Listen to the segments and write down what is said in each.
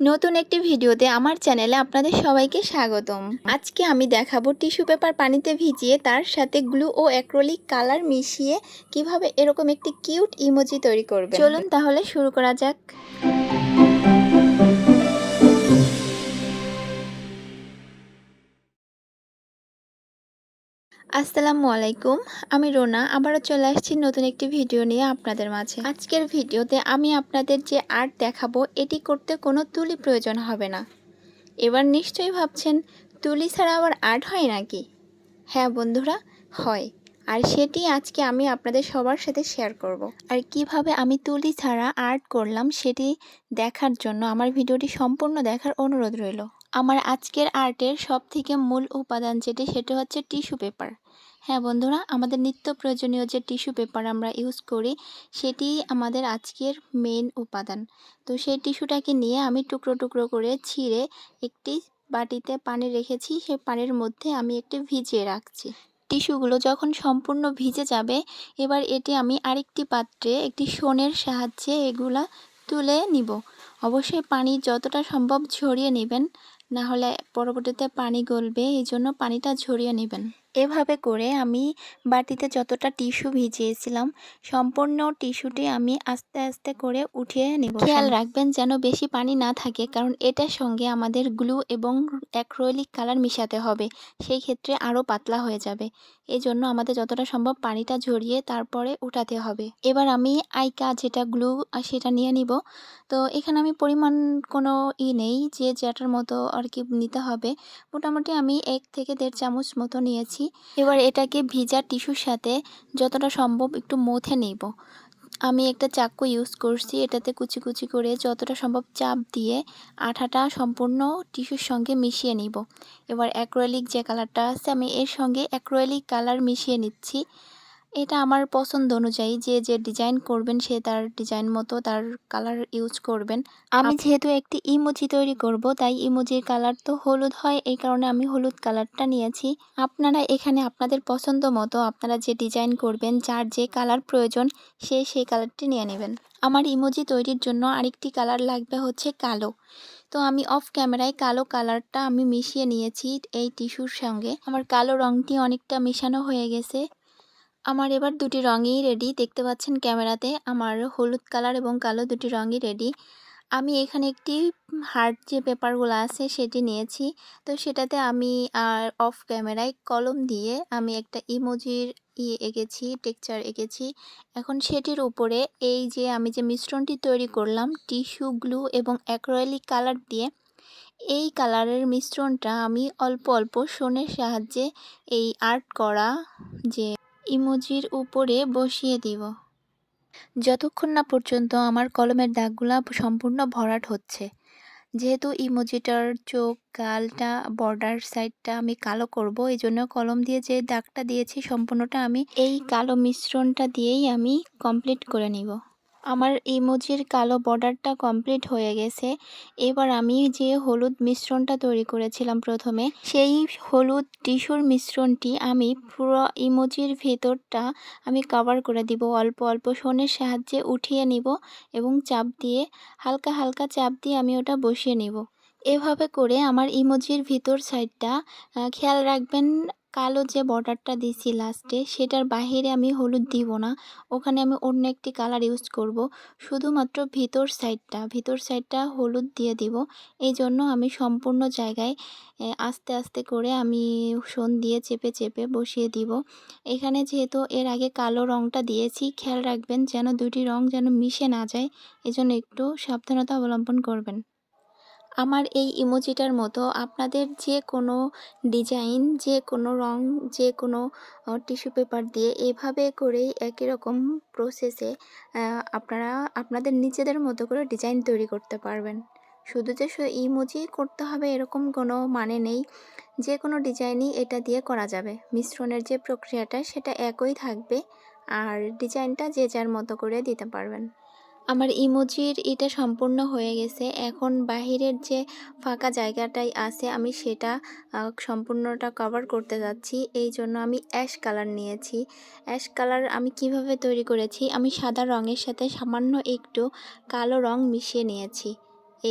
নতুন একটি ভিডিওতে আমার চ্যানেলে আপনাদের সবাইকে স্বাগতম। আজকে আমি দেখাবো টিস্যু পেপার পানিতে ভিজিয়ে তার সাথে গ্লু ও অ্যাক্রোলিক কালার মিশিয়ে কীভাবে এরকম একটি কিউট ইমোজি তৈরি করবে চলুন তাহলে শুরু করা যাক। আসসালামু আলাইকুম, আমি রোনা। আবারও চলে আসছি নতুন একটি ভিডিও নিয়ে আপনাদের মাঝে। আজকের ভিডিওতে আমি আপনাদের যে আর্ট দেখাবো, এটি করতে কোনো তুলি প্রয়োজন হবে না। এবার নিশ্চয়ই ভাবছেন, তুলি ছাড়া আবার আর্ট হয় নাকি? হ্যাঁ বন্ধুরা, হয়। আর সেটি আজকে আমি আপনাদের সবার সাথে শেয়ার করব। আর কীভাবে আমি তুলি ছাড়া আর্ট করলাম, সেটি দেখার জন্য আমার ভিডিওটি সম্পূর্ণ দেখার অনুরোধ রইল। আমার আজকের আর্টের সব থেকে মূল উপাদান যেটি, সেটা হচ্ছে টিস্যু পেপার। হ্যাঁ বন্ধুরা, আমাদের নিত্য প্রয়োজনীয় যে টিস্যু পেপার আমরা ইউজ করি, সেটি আমাদের আজকের মেন উপাদান। তো সেই টিস্যুটাকে নিয়ে আমি টুকরো টুকরো করে ছিঁড়ে একটি বাটিতে পানি রেখেছি, সেই পানির মধ্যে আমি একটি ভিজিয়ে রাখছি। টিস্যুগুলো যখন সম্পূর্ণ ভিজে যাবে, এবার এটি আমি আরেকটি পাত্রে একটি সোনের সাহায্যে এগুলা তুলে নিব। অবশ্যই পানি যতটা সম্ভব ঝরিয়ে নেবেন। না হলে পরবর্তীতে পানি গলবে এই জন্য পানিটা ঝরিয়ে নেবেন। এভাবে করে আমি বাটিতে যতটা টিস্যু ভিজিয়েছিলাম, সম্পূর্ণ টিস্যুটি আমি আস্তে আস্তে করে উঠিয়ে নেব। খেয়াল রাখবেন যেন বেশি পানি না থাকে, কারণ এটার সঙ্গে আমাদের গ্লু এবং অ্যাক্রোলিক কালার মিশাতে হবে, সেই ক্ষেত্রে আরও পাতলা হয়ে যাবে। এই জন্য আমাদের যতটা সম্ভব পানিটা ঝরিয়ে তারপরে উঠাতে হবে। এবার আমি আইকা যেটা গ্লু সেটা নিয়ে নিব। তো এখানে আমি পরিমাণ কোনো ই নেই, যে যেটার মতো আর কি নিতে হবে। মোটামুটি আমি এক থেকে দেড় চামচ মতো নিয়েছি। এবার এটাকে ভিজা টিস্যুর সাথে যতটা সম্ভব একটু মথে নেব। আমি একটা চাকু ইউজ করছি, এটাতে কুচি কুচি করে যতটা সম্ভব চাপ দিয়ে আঠাটা সম্পূর্ণ টিস্যুর সঙ্গে মিশিয়ে নিব। এবার অ্যাক্রোয়েলিক যে কালারটা আছে, আমি এর সঙ্গে অ্যাক্রোয়েলিক কালার মিশিয়ে নিচ্ছি। এটা আমার পছন্দ অনুযায়ী যে যে ডিজাইন করবেন সে তার ডিজাইন মতো তার কালার ইউজ করবেন। আমি যেহেতু একটি ইমোজি তৈরি করব তাই ইমোজির কালার তো হলুদ হয় এই কারণে আমি হলুদ কালারটা নিয়েছি। আপনারা এখানে আপনাদের পছন্দ মতো আপনারা যে ডিজাইন করবেন যার যে কালার প্রয়োজন সে সেই কালারটি নিয়ে নেবেন। আমার ইমোজি তৈরির জন্য আরেকটি কালার লাগবে হচ্ছে কালো। তো আমি অফ ক্যামেরায় কালো কালারটা আমি মিশিয়ে নিয়েছি এই টিস্যুর সঙ্গে। আমার কালো রঙটি অনেকটা মেশানো হয়ে গেছে। আমার এবার দুটি রঙই রেডি দেখতে পাচ্ছেন ক্যামেরাতে আমার হলুদ কালার এবং কালো দুটি রঙই রেডি আমি এখানে একটি হার্ড যে পেপারগুলো আছে সেটি নিয়েছি। তো সেটাতে আমি আর অফ ক্যামেরায় কলম দিয়ে আমি একটা ইমোজির ই এঁকেছি টেকচার এঁকেছি। এখন সেটির উপরে এই যে আমি যে মিশ্রণটি তৈরি করলাম টিস্যু গ্লু এবং অ্যাক্রোলিক কালার দিয়ে, এই কালারের মিশ্রণটা আমি অল্প অল্প সোনের সাহায্যে এই আর্ট করা যে ইমোজির উপরে বসিয়ে দিব। যতক্ষণ না পর্যন্ত আমার কলমের দাগগুলা সম্পূর্ণ ভরাট হচ্ছে। যেহেতু ইমোজিটার চোখ, গালটা বর্ডার সাইডটা আমি কালো করব এই জন্য কলম দিয়ে যে দাগটা দিয়েছি সম্পূর্ণটা আমি এই কালো মিশ্রণটা দিয়েই আমি কমপ্লিট করে নিব। আমার ইমোজির কালো বর্ডারটা কমপ্লিট হয়ে গেছে। এবার আমি যে হলুদ মিশ্রণটা তৈরি করেছিলাম প্রথমে, সেই হলুদ টিস্যুর মিশ্রণটি আমি পুরো ইমোজির ভেতরটা আমি কভার করে দিব। অল্প অল্প সোনের সাহায্যে উঠিয়ে নিব এবং চাপ দিয়ে, হালকা হালকা চাপ দিয়ে আমি ওটা বসিয়ে নিব। এভাবে করে আমার ইমোজির ভিতর সাইডটা খেয়াল রাখবেন কালো যে বর্ডারটা দিছি লাস্টে, সেটার বাহিরে আমি হলুদ দিব না। ওখানে আমি অন্য একটি কালার ইউজ করব। শুধুমাত্র ভিতর সাইডটা ভিতর সাইডটা হলুদ দিয়ে দিব। এই জন্য আমি সম্পূর্ণ জায়গায় আস্তে আস্তে করে আমি সোন দিয়ে চেপে চেপে বসিয়ে দিব। এখানে যেহেতু এর আগে কালো রঙটা দিয়েছি, খেয়াল রাখবেন যেন দুটি রং যেন মিশে না যায়, এজন্য একটু সাবধানতা অবলম্বন করবেন। আমার এই ইমোজিটার মতো আপনাদের যে কোনো ডিজাইন, যে কোনো রং, যে কোনো টিস্যু পেপার দিয়ে এভাবে করেই একই রকম প্রসেসে আপনারা আপনাদের নিজেদের মতো করে ডিজাইন তৈরি করতে পারবেন। শুধু যে ইমোজি করতে হবে এরকম কোনো মানে নেই। যে কোনো ডিজাইনই এটা দিয়ে করা যাবে। মিশ্রণের যে প্রক্রিয়াটা সেটা একই থাকবে। আর ডিজাইনটা যে যার মতো করে দিতে পারবেন। আমার ইমোজির এটা সম্পূর্ণ হয়ে গেছে। এখন বাহিরের যে ফাঁকা জায়গাটাই আছে, আমি সেটা সম্পূর্ণটা কভার করতে যাচ্ছি। এই জন্য আমি অ্যাশ কালার নিয়েছি। অ্যাশ কালার আমি কীভাবে তৈরি করেছি? আমি সাদা রঙের সাথে সামান্য একটু কালো রং মিশিয়ে নিয়েছি।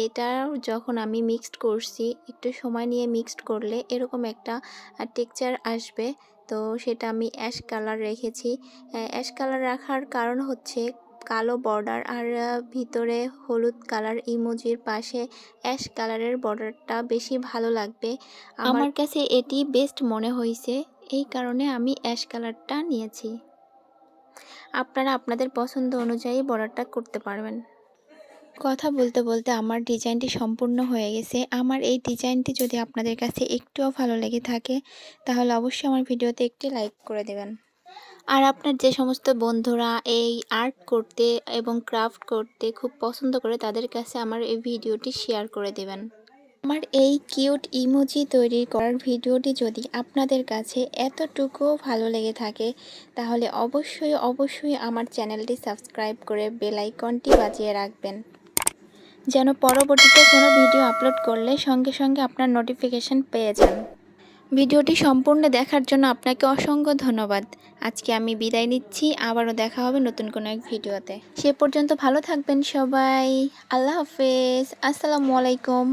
এটা যখন আমি মিক্সড করছি, একটু সময় নিয়ে মিক্সড করলে এরকম একটা টেক্সচার আসবে। তো সেটা আমি অ্যাশ কালার রেখেছি। অ্যাশ কালার রাখার কারণ হচ্ছে কালো বর্ডার আর ভিতরে হলুদ কালার ইমোজির পাশে অ্যাশ কালারের বর্ডারটা বেশি ভালো লাগবে। আমার কাছে এটি বেস্ট মনে হয়েছে, এই কারণে আমি অ্যাশ কালারটা নিয়েছি। আপনারা আপনাদের পছন্দ অনুযায়ী বর্ডারটা করতে পারবেন। কথা বলতে বলতে আমার ডিজাইনটি সম্পূর্ণ হয়ে গেছে। আমার এই ডিজাইনটি যদি আপনাদের কাছে একটুও ভালো লেগে থাকে, তাহলে অবশ্যই আমার ভিডিওতে একটি লাইক করে দেবেন। আর আপনার যে সমস্ত বন্ধুরা এই আর্ট করতে এবং ক্রাফট করতে খুব পছন্দ করে, তাদের কাছে আমার এই ভিডিওটি শেয়ার করে দেবেন। আমার এই কিউট ইমোজি তৈরি করার ভিডিওটি যদি আপনাদের কাছে এতটুকুও ভালো লেগে থাকে, তাহলে অবশ্যই অবশ্যই আমার চ্যানেলটি সাবস্ক্রাইব করে বেল আইকনটি বাজিয়ে রাখবেন। যেন পরবর্তীতে কোনো ভিডিও আপলোড করলে সঙ্গে সঙ্গে আপনার নোটিফিকেশন পেয়ে যান। ভিডিওটি সম্পূর্ণ দেখার জন্য আপনাকে অসংখ্য ধন্যবাদ। আজকে আমি বিদায় নিচ্ছি, আবারও দেখা হবে নতুন কোনো এক ভিডিওতে। সে পর্যন্ত ভালো থাকবেন সবাই। আল্লাহ হাফেজ। আসসালামু আলাইকুম।